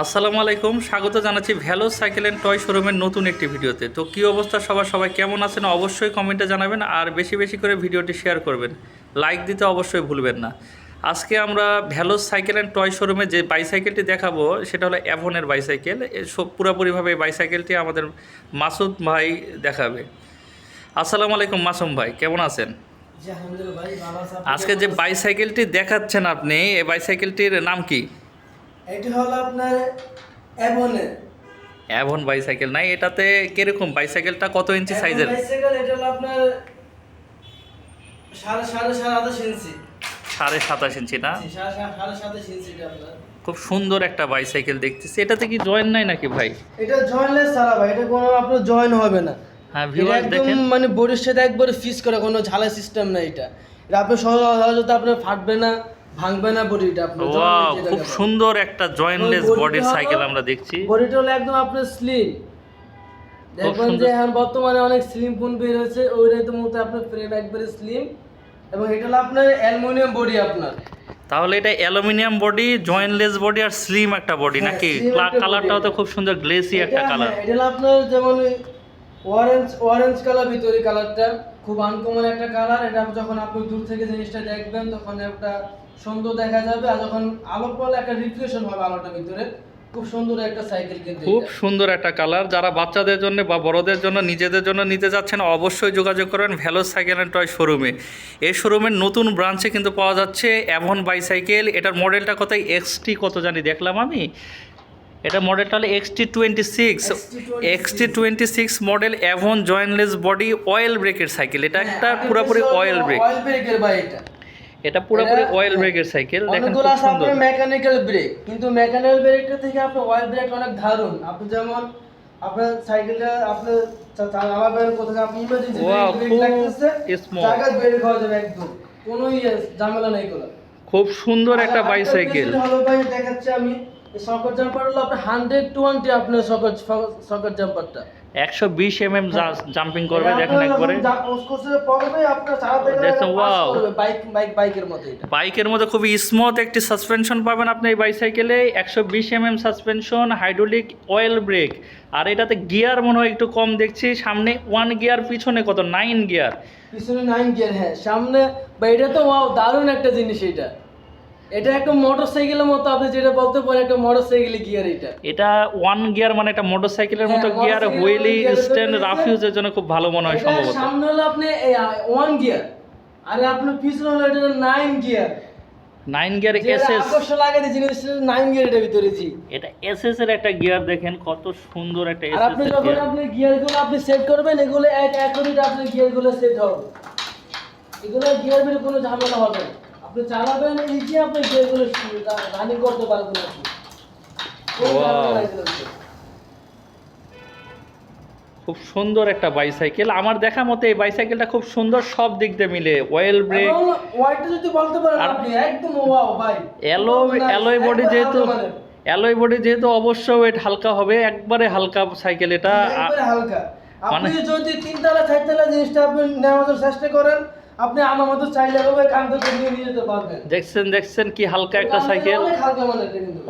আসসালামু আলাইকুম স্বাগত জানাচ্ছি ভ্যালো সাইকেল অ্যান্ড টয় শোরুমের নতুন একটি ভিডিওতে। তো কী অবস্থা সবার? সবাই কেমন আছেন? অবশ্যই কমেন্টে জানাবেন আর বেশি বেশি করে ভিডিওটি শেয়ার করবেন। লাইক দিতে অবশ্যই ভুলবেন না। আজকে আমরা ভ্যালো সাইকেল অ্যান্ড টয় শোরুমে যে বাইসাইকেলটি দেখাবো সেটা হলো অ্যাভনের বাইসাইকেল সব পুরোপুরিভাবে এই বাইসাইকেলটি আমাদের মাসুদ ভাই দেখাবে। আসসালামু আলাইকুম মাসুম ভাই কেমন আছেন? আজকে যে বাইসাইকেলটি দেখাচ্ছেন আপনি এই বাইসাইকেলটির নাম কি? এটি হলো আপনার অ্যাবনের অ্যাভন বাইসাইকেল নাই এটাতে কীরকম? বাইসাইকেলটা কত ইঞ্চি সাইজের? বাইসাইকেল এটা হলো আপনার সাড়ে সাড়ে সাড়ে আঠাশ ইঞ্চি। সাড়ে সাতাশ ইঞ্চি না? খুব সুন্দর একটা বাইসাইকেল দেখতেছি। এটাতে কি জয়েন নাই নাকি ভাই? এটা জয়েনলেস ছাড়া ভাই এটা কোনো আপনার জয়েন হবে না। হ্যাঁ একদম দেখেন। মানে বডির সাথে একবারে ফিক্স করা কোনো ঝালা সিস্টেম না এটা। এটা আপনি সহজতে আপনার ফাটবে না। ভাঙবে না বডিটা আপনার খুব সুন্দর একটা জয়েনলেস বডির সাইকেল আমরা দেখছি। বডিটা হলো একদম আপনার স্লিম দেখবেন যে এখন বর্তমানে অনেক স্লিম ফোন বের হয়েছে ওইটাই তো মতো আপনার ফ্রেম একবারে স্লিম এবং এটা হলো আপনার অ্যালুমিনিয়াম বডি আপনার। তাহলে এটা অ্যালুমিনিয়াম বডি জয়েনলেস বডি আর স্লিম একটা বডি হ্যাঁ, নাকি? কালারটাও তো খুব সুন্দর গ্লেসি একটা কালার হ্যাঁ, এটা আপনার যেমন অরেঞ্জ অরেঞ্জ কালার ভিতরে কালারটা খুব আনকমন একটা কালার এটা যখন আপনি দূর থেকে জিনিসটা দেখবেন, তখন একটা সুন্দর দেখা যাবে। আর যখন আলো পড়লে একটা রিফ্লেকশন হবে আলোটার ভিতরে, খুব সুন্দর একটা সাইকেল কিন্তু খুব সুন্দর একটা কালার যারা বাচ্চাদের জন্য বা বড়দের জন্য, নিজেদের জন্য নিতে যাচ্ছেন অবশ্যই যোগাযোগ করবেন ভ্যালো সাইকেল অ্যান্ড টয় শোরুমে এই শোরুমের নতুন ব্রাঞ্চে কিন্তু পাওয়া যাচ্ছে অ্যাভন বাইসাইকেল এটার মডেলটা কত এক্সটি কত জানি দেখলাম আমি। এটা মডেলটা হলো XT twenty six XT26 XT twenty six model Avon jointless body oil ব্রেকের সাইকেল এটা একটা হ্যাঁ, পুরোপুরি অয়েল ব্রেক অয়েল ব্রেকের ভাই এটা। এটা পুরোপুরি অয়েল। ব্রেকের সাইকেল দেখেন খুব সুন্দর। মেকানিক্যাল ব্রেক কিন্তু মেকানিক্যাল ব্রেকটা থেকে আপনার অয়েল ব্রেক অনেক দারুণ। আপনি যেমন আপনার সাইকেলটা আপনার চা- চালাবেন কোথাও আপনি ইমার্জেন্সি ব্রেক লাগতেছে। জায়গায় ব্রেক হয়ে যাবে একদম। কোনো ইয়ে ঝামেলা নেই কোনো খুব সুন্দর একটা বাইসাইকেল হলো ভাই দেখাচ্ছি আমি। সকেট জাম্পার হলো আপনার হান্ড্রেড টোয়েন্টি আপনার সকেট সকেট জাম্পারটা একশো বিশ এম এম জাম্পিং করবে দেখেন একবারে। বাইকের মধ্যে খুবই স্মুথ একটি সাসপেনশন পাবেন আপনি এই বাইসাইকেলে একশো বিশ M M suspension hydraulic oil brake আর এটাতে গিয়ার মনে হয় একটু কম দেখছি সামনে ওয়ান গিয়ার পিছনে কত? নাইন গিয়ার পিছনে নাইন গিয়ার হ্যাঁ সামনে বা এটা তো দারুণ একটা জিনিস এটা এটা একটা মোটর সাইকেলের মতো আপনি যেটা বলতে পারেন একটা মোটর সাইকেল গিয়ার এটা। এটা ওয়ান গিয়ার মানে একটা মোটর সাইকেলের মতো গিয়ার হুইলি স্ট্যান্ড ভিতরে রাফ আছে। ইউজের জন্য খুব ভালো মনে হয় সম্ভবত। সামনে হলো আপনি ওয়ান গিয়ার আর আপনার পিছনে হলো এটা নাইন গিয়ার নাইন গিয়ার যে এস এস লাগে যে জিনিস নাইন গিয়ার এর ভিতরে জি। এটা এস এস এর একটা গিয়ার দেখেন কত সুন্দর একটা এস এস আপনি যখন গিয়ার আপনি গিয়ারগুলো আপনি সেট করবেন এগুলো এক এক মিনিট আপনি গিয়ারগুলো সেট হবে। এগুলো গিয়ার মেরে কোনো ঝামেলা হবে না। আপনি চালাবেন ইজি আপনি গিয়ারগুলো রানিং করতে পারবেন আপনি। খুব সুন্দর একটা বাইসাইকেল আমার দেখা মতে এই বাইসাইকেলটা খুব সুন্দর সব দিক দিয়ে মিলে। অয়েল ব্রেক ওয়াইটটা যদি বলতে পারেন আপনি একদম ওয়াও ভাই। অ্যালো অ্যালয় বডি যেহেতু অ্যালয় বডি যেহেতু অবশ্য ওয়েট হালকা হবে একবারে হালকা সাইকেল এটা। হালকা। আপনি মানে- যদি তিনতলা চারতলা জিনিসটা আপনি নেওয়ার চেষ্টা করেন আপনি আমার মতো চাইলে হবে কান থেকে নিয়ে নিয়ে যেতে পারবেন। দেখছেন দেখছেন কি হালকা একটা সাইকেল?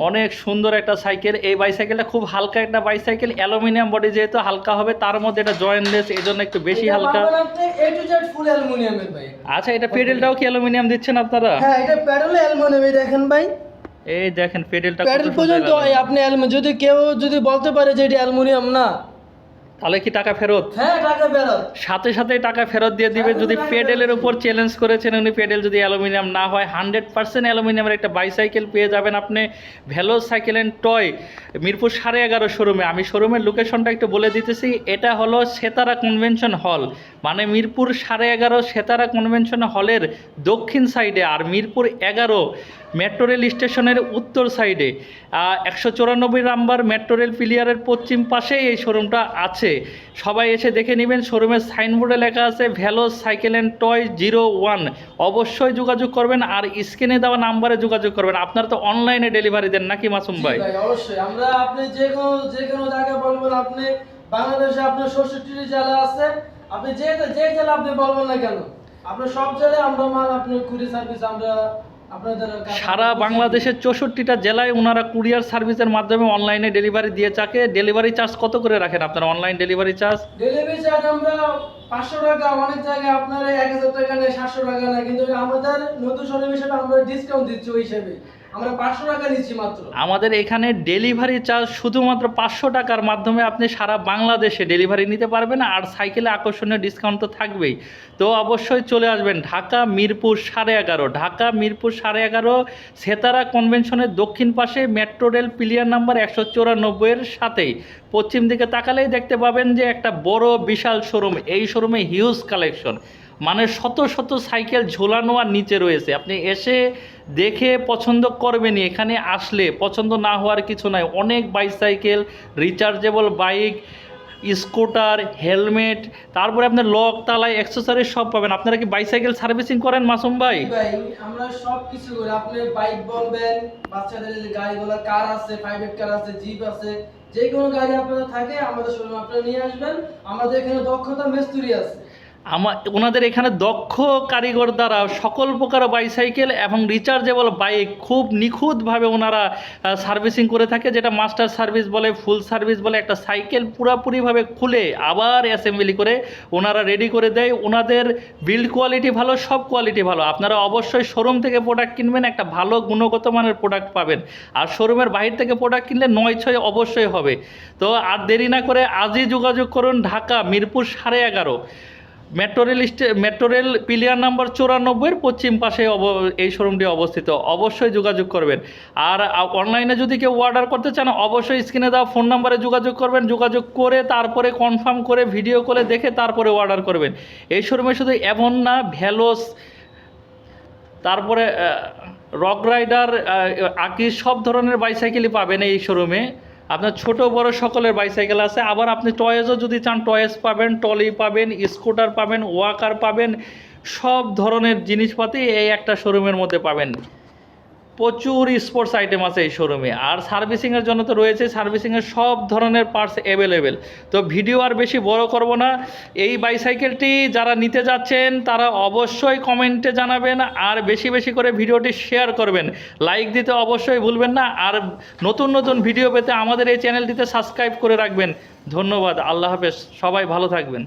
অনেক সুন্দর একটা সাইকেল। এই বাইসাইকেলটা খুব হালকা একটা বাইসাইকেল। অ্যালুমিনিয়াম বডি যেহেতু হালকা হবে তার মধ্যে এটা জয়েন্টলেস এই জন্য একটু বেশি হালকা। এ টু জেড ফুল অ্যালুমিনিয়ামের ভাই। আচ্ছা এটা পেডেলটাও কি অ্যালুমিনিয়াম দিচ্ছেন আপনারা? হ্যাঁ এটা প্যাডেল অ্যালুমিনিয়াম দেখেন ভাই। এই দেখেন পেডেলটা প্যাডেল পর্যন্ত আপনি অ্যালুমিনিয়াম যদি কেউ যদি বলতে পারে যে এটা অ্যালুমিনিয়াম না তাহলে কি টাকা ফেরত? হ্যাঁ টাকা বেরোত সাথে সাথে টাকা ফেরত দিয়ে দিবে যদি পেডেলের ফেরত। উপর চ্যালেঞ্জ করেছেন উনি পেডেল যদি অ্যালুমিনিয়াম না হয় হান্ড্রেড পার্সেন্ট অ্যালুমিনিয়ামের একটা বাইসাইকেল পেয়ে যাবেন আপনি Velo cycle and toy Mirpur সাড়ে এগারো শোরুমে। আমি শোরুমের লোকেশনটা একটু বলে দিতেছি এটা হলো সেতারা কনভেনশন হল মানে মিরপুর সাড়ে এগারো সেতারা কনভেনশন হলের দক্ষিণ সাইডে আর মিরপুর এগারো মেট্রো রেল স্টেশনের উত্তর সাইডে। একশো চুরানব্বই নাম্বার মেট্রো রেল পিলিয়ারের পশ্চিম পাশেই এই শোরুমটা আছে। সবাই এসে দেখে নেবেন শোরুমের সাইনবোর্ডে লেখা আছে Velo cycle and toy zero one. অবশ্যই যোগাযোগ করবেন আর স্ক্রিনে দেওয়া নাম্বারে যোগাযোগ করবেন। আপনারা তো অনলাইনে ডেলিভারি দেন নাকি মাসুম ভাই? অবশ্যই। আমরা আপনি যে কোনো যে কোনো জায়গায় বলবেন আপনি বাংলাদেশে আপনার ষষ্ঠটি জেলা আছে আপনি যে যে জেলা আপনি বলবেন না কেন আপনার সব জেলায় আমরা মাল আপনার কুড়ি সার্ভিস আমরা সারা বাংলাদেশের চৌষট্টিটা জেলায় ওনারা কুরিয়ার সার্ভিসের মাধ্যমে অনলাইনে ডেলিভারি দিয়ে থাকে ডেলিভারি চার্জ কত করে রাখেন আপনারা? Online delivery charge? Delivery charge আমরা পাঁচশো টাকা অনেক জায়গায় আপনারা এক হাজার টাকা নেয় সাতশো টাকা নেয় কিন্তু আমাদের নতুন শোরুম হিসেবে আমরা ডিসকাউন্ট দিচ্ছি ওই হিসেবে। আমাদের এখানে ডেলিভারি চার্জ শুধুমাত্র পাঁচশো টাকার মাধ্যমে আপনি সারা বাংলাদেশে ডেলিভারি নিতে পারবেন, আর সাইকেলে আকর্ষণীয় ডিসকাউন্ট তো থাকবেই। তো অবশ্যই চলে আসবেন ঢাকা, মিরপুর সাড়ে এগারো। ঢাকা, মিরপুর সাড়ে এগারো, সেতারা কনভেনশনের দক্ষিণ পাশে মেট্রো রেল পিলিয়ার নাম্বার একশো চৌরানব্বইয়ের সাথেই। পশ্চিম দিকে তাকালেই দেখতে পাবেন যে একটা বড়, বিশাল শোরুম এই শোরুমে হিউজ কালেকশন মানে শত শত সাইকেল ঝোলানো আর নিচে রয়েছে। আপনি এসে দেখে পছন্দ করবেনই। এখানে আসলে পছন্দ না হওয়ার কিছু নাই। অনেক bicycle rechargeable bike scooter helmet তারপরে আপনার লক তালাই অ্যাক্সেসরিজ সব পাবেন। আপনারা কি বাইসাইকেল সার্ভিসিং করেন মাসুম ভাই? আমরা সব কিছু করি। আপনি বাইক বলবেন, বাচ্চাদের গাড়িগুলো কার আছে প্রাইভেট কার আছে জিপ আছে যে কোনো গাড়ি আপনাদের থাকে, আমাদের শোরুমে আপনারা নিয়ে আসবেন। আমাদের এখানে দক্ষতা মিস্ত্রি আছে। আমার, ওনাদের এখানে দক্ষ কারিগর দ্বারা সকল প্রকার বাইসাইকেল এবং রিচার্জেবল বাইক খুব নিখুঁতভাবে ওনারা সার্ভিসিং করে থাকে, যেটা মাস্টার সার্ভিস বলে ফুল সার্ভিস বলে, একটা সাইকেল পুরাপুরিভাবে খুলে আবার অ্যাসেম্বলি করে ওনারা রেডি করে দেয়। ওনাদের বিল্ড কোয়ালিটি ভালো, সব কোয়ালিটি ভালো। আপনারা অবশ্যই শোরুম থেকে প্রোডাক্ট কিনবেন, একটা ভালো গুণগত মানের প্রোডাক্ট পাবেন। আর শোরুমের বাইরে থেকে প্রোডাক্ট কিনলে নয় ছয় অবশ্যই হবে। তো আর দেরি না করে আজই যোগাযোগ করুন ঢাকা মিরপুর সাড়ে এগারো। Metro rail metro rail pillar number চুরানব্বইয়ের পশ্চিম পাশে এই শোরুমটি অবস্থিত। অবশ্যই যোগাযোগ করবেন। আর অনলাইনে যদি কেউ অর্ডার করতে চান, অবশ্যই স্ক্রিনে দেওয়া ফোন নাম্বারে যোগাযোগ করবেন। যোগাযোগ করে তারপরে কনফার্ম করে ভিডিও কলে দেখে তারপরে অর্ডার করবেন। এই শোরুমে শুধু এমন না, ভ্যালোস, তারপরে রক রাইডার আকি সব ধরনের বাইসাইকেলই পাবেন এই শোরুমে। আপনার ছোট বড় সকলের বাইসাইকেল আছে। আবার আপনি টয়েজও যদি চান টয়েস পাবেন টলি পাবেন স্কুটার পাবেন ওয়াকার পাবেন, সব ধরনের জিনিসপাতি এই একটা শোরুমের মধ্যে পাবেন। প্রচুর স্পোর্টস আইটেম আছে এই শোরুমে আর সার্ভিসিংয়ের জন্য তো রয়েছে সার্ভিসিংয়ের সব ধরনের পার্টস অ্যাভেলেবেল তো ভিডিও আর বেশি বড় করব না। এই বাইসাইকেলটি যারা নিতে যাচ্ছেন, তারা অবশ্যই কমেন্টে জানাবেন আর বেশি বেশি করে ভিডিওটি শেয়ার করবেন। লাইক দিতে অবশ্যই ভুলবেন না। আর নতুন নতুন ভিডিও পেতে আমাদের এই চ্যানেলটিতে সাবস্ক্রাইব করে রাখবেন। ধন্যবাদ। আল্লাহ হাফেজ। সবাই ভালো থাকবেন।